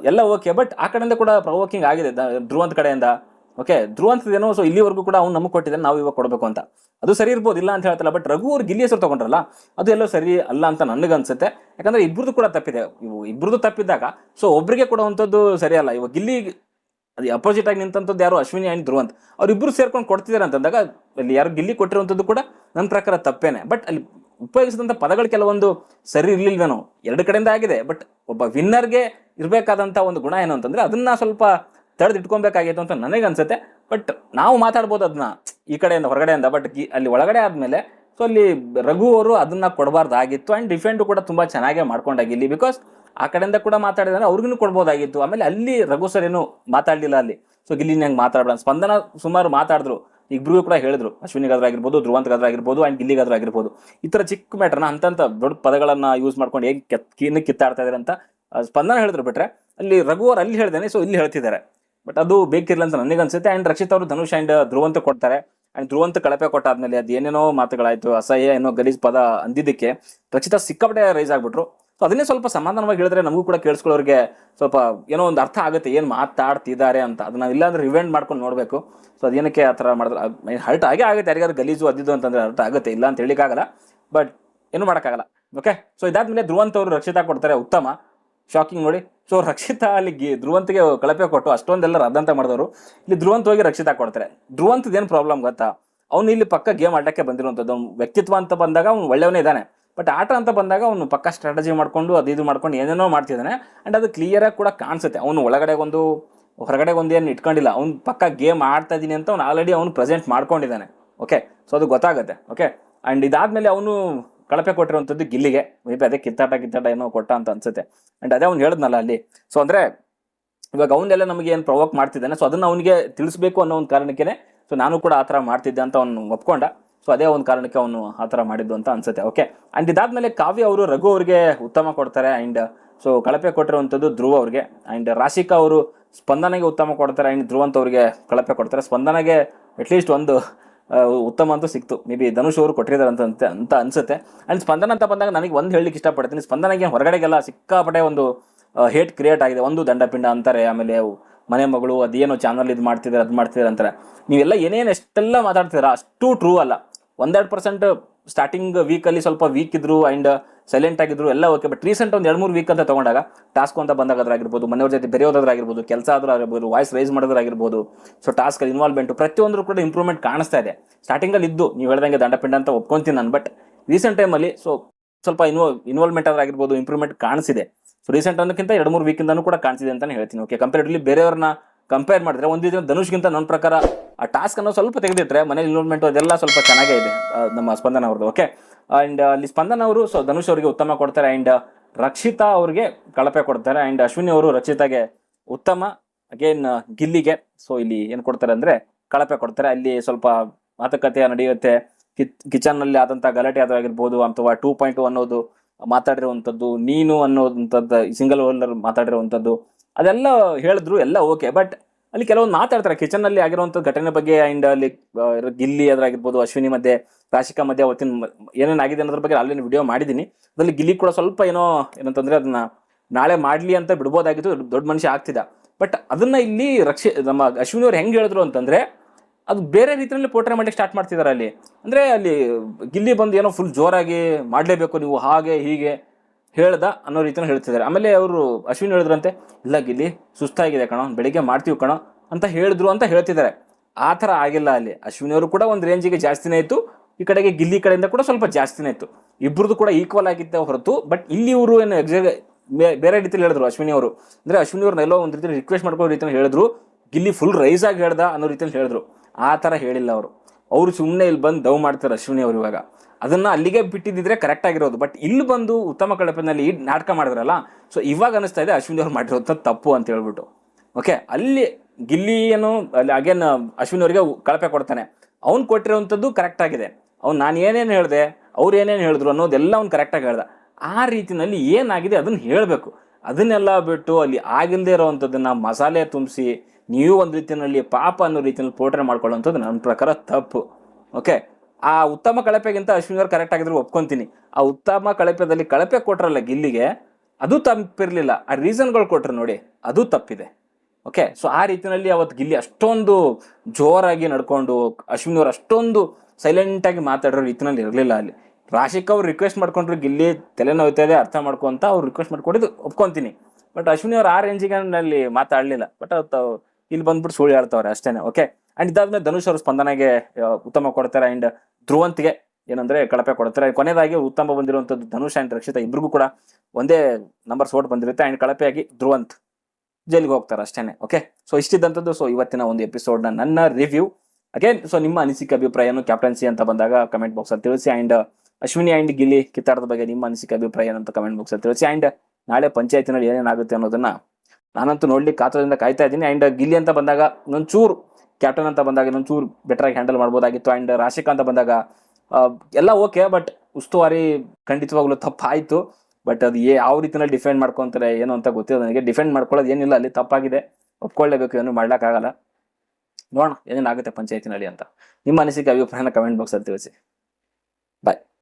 ಎಲ್ಲ ಓಕೆ ಬಟ್ ಆ ಕಡೆಯಿಂದ ಕೂಡ ಪ್ರವೋಕಿಂಗ್ ಆಗಿದೆ. ಧ್ರುವಂತ್ ಕಡೆಯಿಂದ. ಓಕೆ ಧ್ರುವಂತದೇನೋ ಸೊ ಇಲ್ಲಿವರೆಗೂ ಕೂಡ ಅವ್ನು ನಮಗೆ ಕೊಟ್ಟಿದ್ದಾನೆ, ನಾವು ಇವಾಗ ಕೊಡಬೇಕು ಅಂತ. ಅದು ಸರಿ ಇರ್ಬೋದು, ಇಲ್ಲ ಅಂತ ಹೇಳ್ತಲ್ಲ ಬಟ್ ರಘು ಅವ್ರು ಗಿಲ್ಲಿ ಹೆಸರು ತಗೊಂಡ್ರಲ್ಲ, ಅದು ಎಲ್ಲೋ ಸರಿ ಅಲ್ಲ ಅಂತ ನನಗನ್ಸುತ್ತೆ. ಯಾಕಂದ್ರೆ ಇಬ್ರದ್ದು ಕೂಡ ತಪ್ಪಿದೆ. ಇವು ಇಬ್ಬರದ್ದು ತಪ್ಪಿದ್ದಾಗ ಸೊ ಒಬ್ಬರಿಗೆ ಕೊಡುವಂಥದ್ದು ಸರಿಯಲ್ಲ ಇವಾಗ ಗಿಲ್ಲಿ, ಅದು ಅಪೋಸಿಟ್ ಆಗಿ ನಿಂತಂಥದ್ದು ಯಾರು ಅಶ್ವಿನಿ ಆ್ಯಂಡ್ ಧ್ರುವಂತ್ ಅವ್ರಿಬ್ರು ಸೇರ್ಕೊಂಡು ಕೊಡ್ತಿದ್ದಾರೆ ಅಂತಂದಾಗ, ಅಲ್ಲಿ ಯಾರು ಗಿಲ್ಲಿ ಕೊಟ್ಟಿರುವಂಥದ್ದು ಕೂಡ ನನ್ನ ಪ್ರಕಾರ ತಪ್ಪೇನೆ. ಬಟ್ ಅಲ್ಲಿ ಉಪಯೋಗಿಸಿದಂಥ ಪದಗಳು ಕೆಲವೊಂದು ಸರಿ ಇರಲಿಲ್ವೇನೋ. ಎರಡು ಕಡೆಯಿಂದ ಆಗಿದೆ ಬಟ್ ಒಬ್ಬ ವಿನ್ನರ್ಗೆ ಇರಬೇಕಾದಂಥ ಒಂದು ಗುಣ ಏನು ಅಂತಂದರೆ, ಅದನ್ನು ಸ್ವಲ್ಪ ತಡೆದು ಇಟ್ಕೊಬೇಕಾಗಿತ್ತು ಅಂತ ನನಗೆ ಅನ್ಸುತ್ತೆ ಬಟ್ ನಾವು ಮಾತಾಡ್ಬೋದು ಅದನ್ನ ಈ ಕಡೆಯಿಂದ ಹೊರಗಡೆಯಿಂದ ಬಟ್ ಅಲ್ಲಿ ಒಳಗಡೆ ಆದಮೇಲೆ ಸೊ ಅಲ್ಲಿ ರಘು ಅವರು ಅದನ್ನ ಕೊಡಬಾರ್ದಾಗಿತ್ತು ಆ್ಯಂಡ್ ಡಿಫೆಂಡ್ ಕೂಡ ತುಂಬ ಚೆನ್ನಾಗೇ ಮಾಡ್ಕೊಂಡಾಗಿ ಇಲ್ಲಿ ಬಿಕಾಸ್ ಆ ಕಡೆಯಿಂದ ಕೂಡ ಮಾತಾಡಿದ್ರೆ ಅವ್ರಿಗೂ ಕೊಡ್ಬೋದಾಗಿತ್ತು. ಆಮೇಲೆ ಅಲ್ಲಿ ರಘು ಸರ್ ಏನು ಮಾತಾಡಲಿಲ್ಲ ಅಲ್ಲಿ. ಸೊ ಗಿಲ್ಲಿ ಹಂಗೆ ಮಾತಾಡೋಣ ಸ್ಪಂದನ ಸುಮಾರು ಮಾತಾಡಿದ್ರು. ಇಬ್ಬರಿಗೂ ಕೂಡ ಹೇಳಿದ್ರು. ಅಶ್ವಿನಿಗಾದ್ರೂ ಆಗಿರ್ಬೋದು ಧ್ರುವಂತಗಾದ್ರೂ ಆಗಿರ್ಬೋದು ಅಂಡ್ ಗಿಲ್ಲಿಗಾದ್ರೂ ಆಗಿರ್ಬೋದು. ಈ ಥರ ಚಿಕ್ಕ ಮ್ಯಾಟರ್ನ ಅಂತಂತ ದೊಡ್ಡ ಪದಗಳನ್ನ ಯೂಸ್ ಮಾಡ್ಕೊಂಡು ಹೇಗೆ ಕಿತ್ತಾಡ್ತಾ ಇದ್ದಾರೆ ಅಂತ ಸ್ಪಂದನ ಹೇಳಿದ್ರು ಬಿಟ್ರೆ ಅಲ್ಲಿ ರಘು ಅವ್ರು ಅಲ್ಲಿ ಹೇಳ್ದೇನೆ ಸೊ ಇಲ್ಲಿ ಹೇಳ್ತಿದ್ದಾರೆ. ಬಟ್ ಅದು ಬೇಕಿರ್ಲಿಲ್ಲ ಅಂತ ನನಗೆ ಅನ್ಸುತ್ತೆ. ಅಂಡ್ ರಕ್ಷಿತ್ ಅವರು ಧನುಷ್ ಅಂಡ್ ಧ್ರುವಂತ ಕೊಡ್ತಾರೆ. ಅಂಡ್ ಧ್ರುವಂತ ಕಳಪೆ ಕೊಟ್ಟಾದ್ಮೇಲೆ ಅದು ಏನೇನೋ ಮಾತುಗಳಾಯಿತು, ಅಸಹ್ಯ ಏನೋ ಗಲೀಜ್ ಪದ ಅಂದಿದ್ದಕ್ಕೆ ರಕ್ಷಿತಾ ಸಿಕ್ಕಾಪಟ್ಟೆ ರೈಸ್ ಆಗ್ಬಿಟ್ರು. ಸೊ ಅದನ್ನೇ ಸ್ವಲ್ಪ ಸಮಾಧಾನವಾಗಿ ಹೇಳಿದ್ರೆ ನಮಗೂ ಕೂಡ ಕೇಳಿಸ್ಕೊಳ್ಳೋರಿಗೆ ಸ್ವಲ್ಪ ಏನೋ ಒಂದು ಅರ್ಥ ಆಗುತ್ತೆ, ಏನು ಮಾತಾಡ್ತಿದ್ದಾರೆ ಅಂತ. ಅದನ್ನ ಇಲ್ಲಾಂದ್ರೆ ರಿವೆಂಡ್ ಮಾಡ್ಕೊಂಡು ನೋಡಬೇಕು. ಸೊ ಅದೇನಕ್ಕೆ ಆ ಥರ ಮಾಡಿದ್ರೆ ಹರ್ಟ್ ಆಗೇ ಆಗುತ್ತೆ. ಯಾರಿಗಾದ್ರು ಗಲೀಜು ಅದಿದ್ದು ಅಂತಂದ್ರೆ ಅರ್ಥ ಆಗುತ್ತೆ. ಇಲ್ಲ ಅಂತ ಹೇಳಿಕ್ಕಾಗಲ್ಲ ಬಟ್ ಏನು ಮಾಡೋಕ್ಕಾಗಲ್ಲ. ಓಕೆ ಸೊ ಇದಾದ್ಮೇಲೆ ಧ್ರುವಂತವರು ರಕ್ಷಿತಾ ಕೊಡ್ತಾರೆ. ಉತ್ತಮ. ಶಾಕಿಂಗ್ ನೋಡಿ. ಸೊ ರಕ್ಷಿತಾ ಅಲ್ಲಿ ಗಿ- ಧ್ರುವಂತ್ಗೆ ಕಳಪೆ ಕೊಟ್ಟು ಅಷ್ಟೊಂದೆಲ್ಲ ರದ್ದಂತ ಮಾಡಿದವರು. ಇಲ್ಲಿ ಧ್ರುವಂತ ಹೋಗಿ ರಕ್ಷಿತಾ ಕೊಡ್ತಾರೆ ಧ್ರುವಂತದ ಏನು ಪ್ರಾಬ್ಲಮ್ ಗೊತ್ತಾ? ಅವ್ನು ಇಲ್ಲಿ ಪಕ್ಕ ಗೇಮ್ ಆಟಕ್ಕೆ ಬಂದಿರುವಂಥದ್ದು. ವ್ಯಕ್ತಿತ್ವ ಅಂತ ಬಂದಾಗ ಅವ್ನು ಒಳ್ಳೆಯವನೇ ಇದ್ದಾನೆ. ಬಟ್ ಆಟ ಅಂತ ಬಂದಾಗ ಅವನು ಪಕ್ಕ ಸ್ಟ್ರಾಟಜಿ ಮಾಡ್ಕೊಂಡು, ಅದು ಇದು ಮಾಡ್ಕೊಂಡು ಏನೇನೋ ಮಾಡ್ತಿದ್ದಾನೆ. ಅಂಡ್ ಅದು ಕ್ಲಿಯರ್ ಆಗಿ ಕೂಡ ಕಾಣಿಸುತ್ತೆ. ಅವನು ಒಳಗಡೆ ಒಂದು ಹೊರಗಡೆ ಒಂದು ಏನು ಇಟ್ಕೊಂಡಿಲ್ಲ. ಅವ್ನು ಪಕ್ಕ ಗೇಮ್ ಆಡ್ತಾ ಇದೀನಿ ಅಂತ ಅವ್ನು ಆಲ್ರೆಡಿ ಅವ್ನು ಪ್ರೆಸೆಂಟ್ ಮಾಡ್ಕೊಂಡಿದ್ದಾನೆ. ಓಕೆ ಸೊ ಅದು ಗೊತ್ತಾಗುತ್ತೆ. ಓಕೆ ಅಂಡ್ ಇದಾದಮೇಲೆ ಅವನು ಕಳಪೆ ಕೊಟ್ಟಿರುವಂಥದ್ದು ಗಿಲ್ಲಿಗೆ. ಮೇ ಬಿ ಅದೇ ಕಿತ್ತಾಟ ಕಿತ್ತಾಟ ಏನೋ ಕೊಟ್ಟ ಅಂತ ಅನ್ಸುತ್ತೆ. ಅಂಡ್ ಅದೇ ಅವ್ನು ಹೇಳಿದ್ನಲ್ಲ ಅಲ್ಲಿ. ಸೊ ಅಂದ್ರೆ ಇವಾಗ ಅವನ್ನೆಲ್ಲ ನಮಗೆ ಏನು ಪ್ರವೋಕ್ ಮಾಡ್ತಿದ್ದಾನೆ? ಸೊ ಅದನ್ನ ಅವನಿಗೆ ತಿಳಿಸ್ಬೇಕು ಅನ್ನೋ ಒಂದು ಕಾರಣಕ್ಕೆ ಸೊ ನಾನು ಕೂಡ ಆ ಥರ ಮಾಡ್ತಿದ್ದೆ ಅಂತ ಅವ್ನು ಒಪ್ಕೊಂಡ. ಸೊ ಅದೇ ಒಂದು ಕಾರಣಕ್ಕೆ ಅವನು ಆ ಥರ ಮಾಡಿದ್ದು ಅಂತ ಅನ್ಸುತ್ತೆ. ಓಕೆ ಅಂಡ್ ಇದಾದಮೇಲೆ ಕಾವ್ಯ ಅವರು ರಘು ಅವ್ರಿಗೆ ಉತ್ತಮ ಕೊಡ್ತಾರೆ ಅಂಡ್ ಸೊ ಕಳಪೆ ಕೊಟ್ಟಿರುವಂಥದ್ದು ಧ್ರುವ ಅವ್ರಿಗೆ. ಅಂಡ್ ರಾಶಿಕಾ ಅವರು ಸ್ಪಂದನೆಗೆ ಉತ್ತಮ ಕೊಡ್ತಾರೆ ಅಂಡ್ ಧ್ರುವಂತ ಅವ್ರಿಗೆ ಕಳಪೆ ಕೊಡ್ತಾರೆ. ಸ್ಪಂದನೆಗೆ ಅಟ್ಲೀಸ್ಟ್ ಒಂದು ಉತ್ತಮ ಅಂತೂ ಸಿಕ್ತು. ಮೇ ಬಿ ಧನುಷ್ ಅವರು ಕೊಟ್ಟಿದ್ದಾರೆ ಅಂತ ಅಂತ- ಅನ್ಸುತ್ತೆ. ಅಲ್ಲಿ ಸ್ಪಂದನ ಅಂತ ಬಂದಾಗ ನನಗೆ ಒಂದು ಹೇಳಲಿಕ್ಕೆ ಇಷ್ಟಪಡ್ತೀನಿ. ಸ್ಪಂದನಗೆ ಹೊರಗಡೆಗೆಲ್ಲ ಸಿಕ್ಕಾಪಟ್ಟೆ ಒಂದು ಹೇಟ್ ಕ್ರಿಯೇಟ್ ಆಗಿದೆ. ಒಂದು ದಂಡಪಿಂಡ ಅಂತಾರೆ, ಆಮೇಲೆ ಮನೆ ಮಗಳು, ಅದೇನೋ ಚಾನಲ್ ಇದು ಮಾಡ್ತಿದ್ದಾರೆ ಅದು ಮಾಡ್ತಿದ್ದಾರೆ ಅಂತಾರೆ. ನೀವೆಲ್ಲ ಏನೇನು ಎಷ್ಟೆಲ್ಲ ಮಾತಾಡ್ತೀರಾ ಅಷ್ಟು ಟ್ರೂ ಅಲ್ಲ. ಒಂದೆರಡು ಪರ್ಸೆಂಟ್ ಸ್ಟಾರ್ಟಿಂಗ್ ವೀಕಲ್ಲಿ ಸ್ವಲ್ಪ ವೀಕ್ ಇದ್ರು ಅಂಡ್ ಸೈಲೆಂಟ್ ಆಗಿದ್ರು ಎಲ್ಲ ಓಕೆ ಬಟ್ ರೀಸೆಂಟ್ ಒಂದು ಎರಡು ಮೂರು ವೀಕ್ ಅಂತ ತಗೊಂಡಾಗ ಟಾಸ್ಕ್ ಅಂತ ಬಂದಾಗದ್ರಾಗಿರ್ಬೋದು, ಮನೆಯವ್ರ ಜೊತೆ ಬೆರೆಯೋದಾಗಿರ್ಬೋದು ಕೆಲಸ ಆದ್ರೂ ಆಗಿರ್ಬೋದು ವಾಯ್ಸ್ ರೈಸ್ ಮಾಡೋದಾಗಿರ್ಬೋದು ಸೊ ಟಾಸ್ಕ್ ಇನ್ವಾಲ್ವ್ಮೆಂಟ್ ಪ್ರತಿಯೊಂದರೂ ಕೂಡ ಇಂಪ್ರೂವ್ಮೆಂಟ್ ಕಾಣಿಸ್ತಾ ಇದೆ. ಸ್ಟಾರ್ಟಿಂಗಲ್ಲಿ ಇದ್ದು, ನೀವು ಹೇಳ್ದಂಗೆ ದಂಡಪಿಂಡ ಅಂತ ಒಪ್ಕೊಂತೀನಿ ನಾನು ಬಟ್ ರೀಸೆಂಟ್ ಟೈಮಲ್ಲಿ ಸೊ ಸ್ವಲ್ಪ ಇನ್ವಾಲ್ ಇನ್ವಾಲ್ವ್ಮೆಂಟ್ ಆಗಿರ್ಬೋದು ಇಂಪ್ರೂವ್ಮೆಂಟ್ ಕಾಣಿಸಿದೆ. ಸೊ ರೀಸೆಂಟ್ ಅನ್ನೋಕ್ಕಿಂತ ಎರಡು ಮೂರು ವೀಕಿಂದನೂ ಕೂಡ ಕಾಣಿಸಿದೆ ಅಂತಾನೆ ಹೇಳ್ತೀನಿ ಓಕೆ ಕಂಪೇರಿಟಿವ್ಲಿ ಬೇರೆಯವ್ರನ್ನ ಕಂಪೇರ್ ಮಾಡಿದ್ರೆ, ಒಂದು ದಿನ ಧನುಷ್ಗಿಂತ ನನ್ನ ಪ್ರಕಾರ ಆ ಟಾಸ್ಕ್ ಅನ್ನೋ ಸ್ವಲ್ಪ ತೆಗೆದಿಟ್ರೆ ಮನೇಲಿ ಇನ್ವಾಲ್ವ್ಮೆಂಟ್ ಅದೆಲ್ಲ ಸ್ವಲ್ಪ ಚೆನ್ನಾಗೇ ಇದೆ ನಮ್ಮ ಸ್ಪಂದನ ಅವ್ರದ್ದು ಓಕೆ ಅಂಡ್ ಅಲ್ಲಿ ಸ್ಪಂದನ ಅವರು ಸೊ ಧನುಷ್ ಅವರಿಗೆ ಉತ್ತಮ ಕೊಡ್ತಾರೆ. ಅಂಡ್ ರಕ್ಷಿತಾ ಅವ್ರಿಗೆ ಕಳಪೆ ಕೊಡ್ತಾರೆ. ಅಂಡ್ ಅಶ್ವಿನಿ ಅವರು ರಕ್ಷಿತಾಗೆ ಉತ್ತಮ. ಅಗೇನ್ ಗಿಲ್ಲಿಗೆ ಸೊ ಇಲ್ಲಿ ಏನು ಕೊಡ್ತಾರೆ ಅಂದ್ರೆ ಕಳಪೆ ಕೊಡ್ತಾರೆ. ಅಲ್ಲಿ ಸ್ವಲ್ಪ ಮಾತುಕತೆ ನಡೆಯುತ್ತೆ. ಕಿಚನ್ನಲ್ಲಿ ಆದಂತ ಗಲಾಟೆ ಅದಾಗಿರ್ಬೋದು ಅಥವಾ ಟೂ ಪಾಯಿಂಟ್ ಅನ್ನೋದು ಮಾತಾಡಿರುವಂಥದ್ದು ನೀನು ಅನ್ನೋದಂಥದ್ದು ಸಿಂಗಲ್ ಓಲರ್ ಮಾತಾಡಿರುವಂಥದ್ದು ಅದೆಲ್ಲ ಹೇಳಿದ್ರು ಎಲ್ಲ ಓಕೆ. ಬಟ್ ಅಲ್ಲಿ ಕೆಲವೊಂದು ಮಾತಾಡ್ತಾರೆ. ಕಿಚನ್ನಲ್ಲಿ ಆಗಿರುವಂಥ ಘಟನೆ ಬಗ್ಗೆ ಅಂಡ್ ಅಲ್ಲಿ ಗಿಲ್ಲಿ ಅದ್ರಾಗಿರ್ಬೋದು ಅಶ್ವಿನಿ ಮಧ್ಯೆ ರಾಶಿಕಾ ಮಧ್ಯೆ ಅವತ್ತಿನ ಏನೇನು ಆಗಿದೆ ಅನ್ನೋದ್ರ ಬಗ್ಗೆ ಅಲ್ಲಿ ವಿಡಿಯೋ ಮಾಡಿದ್ದೀನಿ. ಅದರಲ್ಲಿ ಗಿಲ್ಲಿ ಕೂಡ ಸ್ವಲ್ಪ ಏನೋ, ಏನಂತಂದ್ರೆ ಅದನ್ನ ನಾಳೆ ಮಾಡಲಿ ಅಂತ ಬಿಡ್ಬೋದಾಗಿತ್ತು, ದೊಡ್ಡ ಮನುಷ್ಯ ಆಗ್ತಿದ್ದ. ಬಟ್ ಅದನ್ನ ಇಲ್ಲಿ ರಕ್ಷಿ, ನಮ್ಮ ಅಶ್ವಿನಿ ಅವ್ರು ಹೆಂಗೆ ಹೇಳಿದ್ರು ಅಂತಂದ್ರೆ, ಅದು ಬೇರೆ ರೀತಿಯಲ್ಲಿ ಪೋಟ್ರೆ ಮಾಡಲಿಕ್ಕೆ ಸ್ಟಾರ್ಟ್ ಮಾಡ್ತಿದ್ದಾರೆ ಅಲ್ಲಿ. ಅಂದ್ರೆ ಅಲ್ಲಿ ಗಿಲ್ಲಿ ಬಂದು ಏನೋ ಫುಲ್ ಜೋರಾಗಿ ಮಾಡಲೇಬೇಕು ನೀವು, ಹಾಗೆ, ಹೀಗೆ ಹೇಳ್ದ ಅನ್ನೋ ರೀತಿಯಲ್ಲಿ ಹೇಳ್ತಿದ್ದಾರೆ ಆಮೇಲೆ ಅವರು ಅಶ್ವಿನ್ ಹೇಳಿದ್ರಂತೆ, ಇಲ್ಲ ಗಿಲ್ಲಿ, ಸುಸ್ತಾಗಿದೆ ಕಣೋ, ಬೆಳಿಗ್ಗೆ ಮಾಡ್ತೀವಿ ಕಣೋ ಅಂತ ಹೇಳಿದ್ರು ಅಂತ ಹೇಳ್ತಿದ್ದಾರೆ ಆ ಥರ ಆಗಿಲ್ಲ ಅಲ್ಲಿ. ಅಶ್ವಿನಿ ಅವರು ಕೂಡ ಒಂದು ರೇಂಜಿಗೆ ಜಾಸ್ತಿನೇ ಇತ್ತು. ಈ ಕಡೆಗೆ ಗಿಲ್ಲಿ ಕಡೆಯಿಂದ ಕೂಡ ಸ್ವಲ್ಪ ಜಾಸ್ತಿನೇ ಇತ್ತು. ಇಬ್ಬರದು ಕೂಡ ಈಕ್ವಲ್ ಆಗಿದ್ದ ಹೊರತು ಬಟ್ ಇಲ್ಲಿ ಇವರು ಏನು ಎಕ್ಸಾಕ್ಟ್ ಬೇರೆ ರೀತಿಯಲ್ಲಿ ಹೇಳಿದ್ರು, ಅಶ್ವಿನಿ ಅವರು. ಅಂದರೆ ಅಶ್ವಿನಿ ಅವ್ರನ್ನ ಎಲ್ಲೋ ಒಂದು ರೀತಿಯಲ್ಲಿ ರಿಕ್ವೆಸ್ಟ್ ಮಾಡ್ಕೊಂಡು ರೀತಿಯಲ್ಲಿ ಹೇಳಿದ್ರು. ಗಿಲ್ಲಿ ಫುಲ್ ರೈಸ್ ಆಗಿ ಹೇಳ್ದ ಅನ್ನೋ ರೀತಿಯಲ್ಲಿ ಹೇಳಿದ್ರು. ಆ ಥರ ಹೇಳಿಲ್ಲ ಅವರು. ಅವರು ಸುಮ್ಮನೆ ಇಲ್ಲಿ ಬಂದು ದವ್ ಮಾಡ್ತಾರೆ ಅಶ್ವಿನಿ ಅವರು ಇವಾಗ. ಅದನ್ನು ಅಲ್ಲಿಗೆ ಬಿಟ್ಟಿದ್ದಿದ್ರೆ ಕರೆಕ್ಟ್ ಆಗಿರೋದು. ಬಟ್ ಇಲ್ಲಿ ಬಂದು ಉತ್ತಮ ಕಳಪೆನಲ್ಲಿ ನಾಟಕ ಮಾಡಿದ್ರಲ್ಲ ಸೊ ಇವಾಗ ಅನಿಸ್ತಾ ಇದೆ ಅಶ್ವಿನಿ ಅವ್ರು ಮಾಡಿರೋದು ತಪ್ಪು ಅಂತ ಹೇಳ್ಬಿಟ್ಟು. ಓಕೆ ಅಲ್ಲಿ ಗಿಲ್ಲಿಯನ್ನು ಅಲ್ಲಿ ಅಗೇನ್ ಅಶ್ವಿನಿ ಅವರಿಗೆ ಕಳಪೆ ಕೊಡ್ತಾನೆ. ಅವ್ನು ಕೊಟ್ಟಿರೋವಂಥದ್ದು ಕರೆಕ್ಟ್ ಆಗಿದೆ. ಅವ್ನು ನಾನು ಏನೇನು ಹೇಳಿದೆ, ಅವ್ರು ಏನೇನು ಹೇಳಿದ್ರು ಅನ್ನೋದೆಲ್ಲ ಅವ್ನು ಕರೆಕ್ಟಾಗಿ ಹೇಳ್ದೆ. ಆ ರೀತಿನಲ್ಲಿ ಏನಾಗಿದೆ ಅದನ್ನು ಹೇಳಬೇಕು. ಅದನ್ನೆಲ್ಲ ಬಿಟ್ಟು ಅಲ್ಲಿ ಆಗಿಲ್ಲದೆ ಇರೋವಂಥದ್ದನ್ನು ಮಸಾಲೆ ತುಂಬಿಸಿ, ನೀವು ಒಂದು ರೀತಿಯಲ್ಲಿ ಪಾಪ ಅನ್ನೋ ರೀತಿಯಲ್ಲಿ ಪೋಟ್ರೆ ಮಾಡ್ಕೊಳ್ಳೋವಂಥದ್ದು ನನ್ನ ಪ್ರಕಾರ ತಪ್ಪು. ಓಕೆ ಆ ಉತ್ತಮ ಕಳಪೆಗಿಂತ ಅಶ್ವಿನಿ ಅವ್ರು ಕರೆಕ್ಟ್ ಒಪ್ಕೊಂತೀನಿ. ಆ ಉತ್ತಮ ಕಳಪೆದಲ್ಲಿ ಕಳಪೆ ಕೊಟ್ರಲ್ಲ ಗಿಲ್ಲಿಗೆ, ಅದು ತಪ್ಪಿರಲಿಲ್ಲ. ಆ ರೀಸನ್ಗಳು ಕೊಟ್ರು ನೋಡಿ, ಅದು ತಪ್ಪಿದೆ. ಓಕೆ ಸೊ ಆ ರೀತಿಯಲ್ಲಿ ಅವತ್ತು ಗಿಲ್ಲಿ ಅಷ್ಟೊಂದು ಜೋರಾಗಿ ನಡ್ಕೊಂಡು, ಅಶ್ವಿನಿ ಅವ್ರು ಅಷ್ಟೊಂದು ಸೈಲೆಂಟ್ ಆಗಿ ಮಾತಾಡೋ ರೀತಿನಲ್ಲಿ ಇರಲಿಲ್ಲ ಅಲ್ಲಿ. ರಾಶಿಕ್ ಅವ್ರು ರಿಕ್ವೆಸ್ಟ್ ಮಾಡ್ಕೊಂಡ್ರು ಗಿಲ್ಲಿ ತಲೆ ನೋಯ್ತಾ ಇದೆ, ಅರ್ಥ ಮಾಡ್ಕೊಂತ ಅವ್ರು ರಿಕ್ವೆಸ್ಟ್ ಮಾಡ್ಕೊಂಡಿದ್ದು ಒಪ್ಕೊಂತೀನಿ. ಬಟ್ ಅಶ್ವಿನಿ ಅವ್ರು ಆ ರೇಂಜಿಗೆ ಅಲ್ಲಿ ಮಾತಾಡಲಿಲ್ಲ. ಬಟ್ ಅವತ್ತು ಇಲ್ಲಿ ಬಂದ್ಬಿಟ್ಟು ಸುಳ್ಳು ಹೇಳ್ತಾವ್ರೆ ಅಷ್ಟೇನೆ ಓಕೆ ಆ್ಯಂಡ್ ಇದಾದ್ಮೇಲೆ ಧನುಷ್ ಅವರು ಸ್ಪಂದನೆಗೆ ಉತ್ತಮ ಕೊಡ್ತಾರೆ. ಆ್ಯಂಡ್ ಧ್ರುವಂತಿಗೆ ಏನಂದ್ರೆ ಕಳಪೆ ಕೊಡ್ತಾರೆ. ಕೊನೆಯದಾಗಿ ಉತ್ತಮ ಬಂದಿರುವಂಥದ್ದು ಧನುಷ್ ಆ್ಯಂಡ್ ರಕ್ಷಿತಾ ಇಬ್ರಿಗೂ ಕೂಡ ಒಂದೇ ನಂಬರ್ ಸೋಟ್ ಬಂದಿರುತ್ತೆ. ಆ್ಯಂಡ್ ಕಳಪೆಯಾಗಿ ಧ್ರುವಂತ್ ಜೈಲಿಗೆ ಹೋಗ್ತಾರೆ ಅಷ್ಟೇನೆ ಓಕೆ ಸೊ ಇಷ್ಟಿದ್ದಂಥದ್ದು. ಸೊ ಇವತ್ತಿನ ಒಂದು ಎಪಿಸೋಡ್ನ ನನ್ನ ರಿವ್ಯೂ ಅಗೇನ್ ಸೊ ನಿಮ್ಮ ಅನಿಸಿಕೆ ಅಭಿಪ್ರಾಯನು ಕ್ಯಾಪ್ಟನ್ಸಿ ಅಂತ ಬಂದಾಗ ಕಮೆಂಟ್ ಬಾಕ್ಸ್ ಅಲ್ಲಿ ತಿಳಿಸಿ ಅಂಡ್ ಅಶ್ವಿನಿ ಅಂಡ್ ಗಿಲ್ಲಿ ಕಿತ್ತಾಡದ ಬಗ್ಗೆ ನಿಮ್ಮ ಅನಿಸಿಕೆ ಅಭಿಪ್ರಾಯ ಅಂತ ಕಮೆಂಟ್ ಬಾಕ್ಸ್ ಅಲ್ಲಿ ತಿಳಿಸಿ ಅಂಡ್ ನಾಳೆ ಪಂಚಾಯತಿನಲ್ಲಿ ಏನೇನಾಗುತ್ತೆ ಅನ್ನೋದನ್ನ ನಾನಂತೂ ನೋಡ್ಲಿಕ್ಕೆ ಕಾತರದಿಂದ ಕಾಯ್ತಾ ಇದ್ದೀನಿ ಅಂಡ್ ಗಿಲ್ಲಿ ಅಂತ ಬಂದಾಗ ಒಂಚೂರು ಕ್ಯಾಪ್ಟನ್ ಅಂತ ಬಂದಾಗ ಇನ್ನೊಂಚೂರು ಬೆಟರ್ ಆಗಿ ಹ್ಯಾಂಡಲ್ ಮಾಡ್ಬೋದಾಗಿತ್ತು ಅಂಡ್ ರಾಶಿಕಾ ಅಂತ ಬಂದಾಗ ಎಲ್ಲ ಓಕೆ ಬಟ್ ಉಸ್ತುವಾರಿ ಖಂಡಿತವಾಗ್ಲೂ ತಪ್ಪಾಯಿತು. ಬಟ್ ಅದು ಯಾವ ರೀತಿಯಲ್ಲಿ ಡಿಫೆಂಡ್ ಮಾಡ್ಕೊಂತಾರೆ, ಏನು ಅಂತ ಗೊತ್ತಿಲ್ಲ ನನಗೆ. ಡಿಫೆಂಡ್ ಮಾಡ್ಕೊಳ್ಳೋದು ಏನಿಲ್ಲ, ಅಲ್ಲಿ ತಪ್ಪಾಗಿದೆ. ಒಪ್ಕೊಳ್ಳೇಬೇಕು, ಏನು ಮಾಡ್ಲಿಕ್ಕಾಗಲ್ಲ. ನೋಡೋಣ ಏನೇನಾಗುತ್ತೆ ಪಂಚಾಯತಿನಲ್ಲಿ ಅಂತ. ನಿಮ್ಮ ಅನಿಸಿಕೆ ಅಭಿಪ್ರಾಯನ ಕಮೆಂಟ್ ಬಾಕ್ಸಲ್ಲಿ ತಿಳಿಸಿ.